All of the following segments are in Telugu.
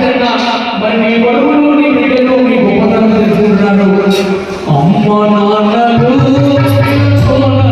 బాధ్యత మరి నీ కొడుకులు నీ బిడ్డలు నీ గొప్పతనం తెలుసుకుంటున్నాను అమ్మ నాన్నలు సోన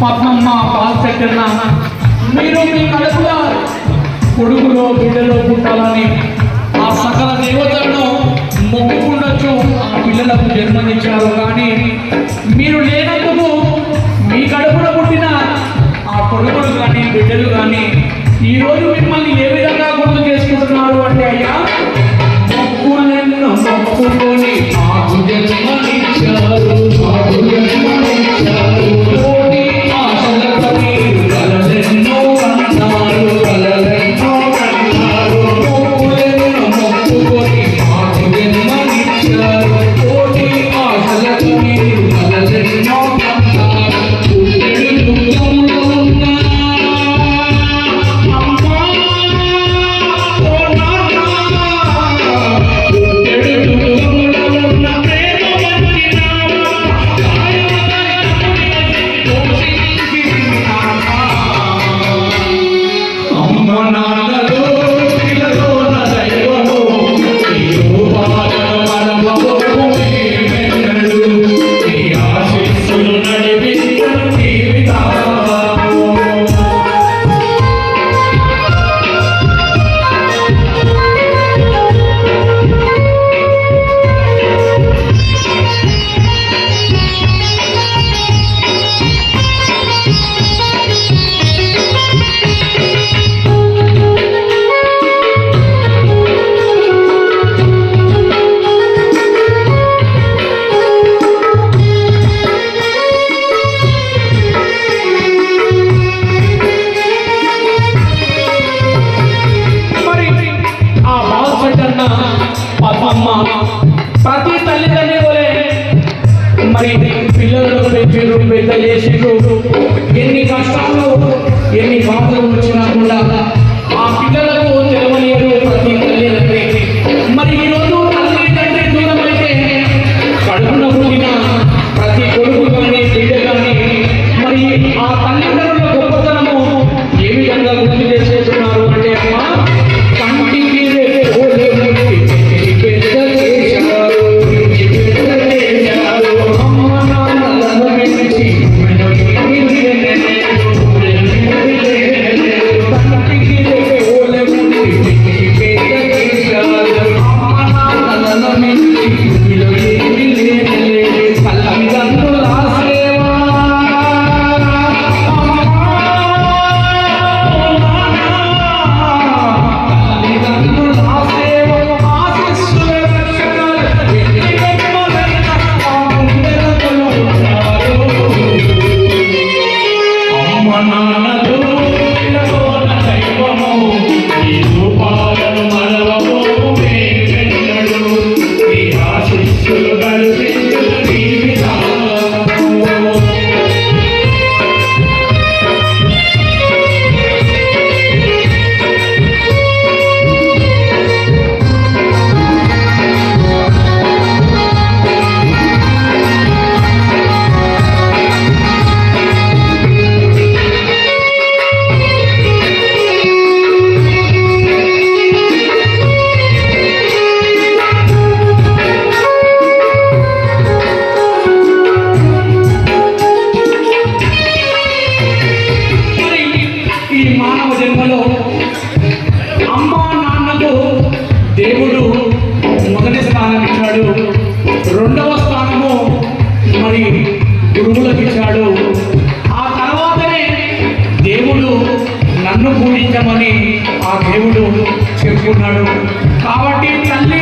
పద్మమ్మ నాన్న. మీరు మీ కడుపులో కొడుకులో బిడ్డలో పుట్టాలని ఆ సకల దేవతలను మొక్కుకుండొచ్చు. ఆ పిల్లలకు జన్మనిచ్చారు కానీ మీరు లేనందుకు మీ కడుపులో పుట్టిన ఆ కొడుకులు కానీ బిడ్డలు కానీ ఈరోజు మిమ్మల్ని ఏ విధంగా గుర్తు చేసుకుంటున్నారు అంటే అయ్యా మొక్కులెన్నో మొక్కుకొని మాకు జన్మనిచ్చారు ప్రతి తల్లిదండ్రి వలె మరి పిల్లలను పెంచారు పెద్ద చేసిండ్రు ఎన్ని కష్టాలు ఎన్ని బాధలు వచ్చినా కూడా ఆ పిల్లలకు తెలవలేరు ప్రతి తల్లిదండ్రి మరి ఈ రోజు దూరం అయితే కడుపున పుట్టిన ప్రతి కొడుకు కానీ బిడ్డ కానీ మరి ఆ తల్లిదండ్రులు చెప్పుకున్నాడు కాబట్టి తల్లి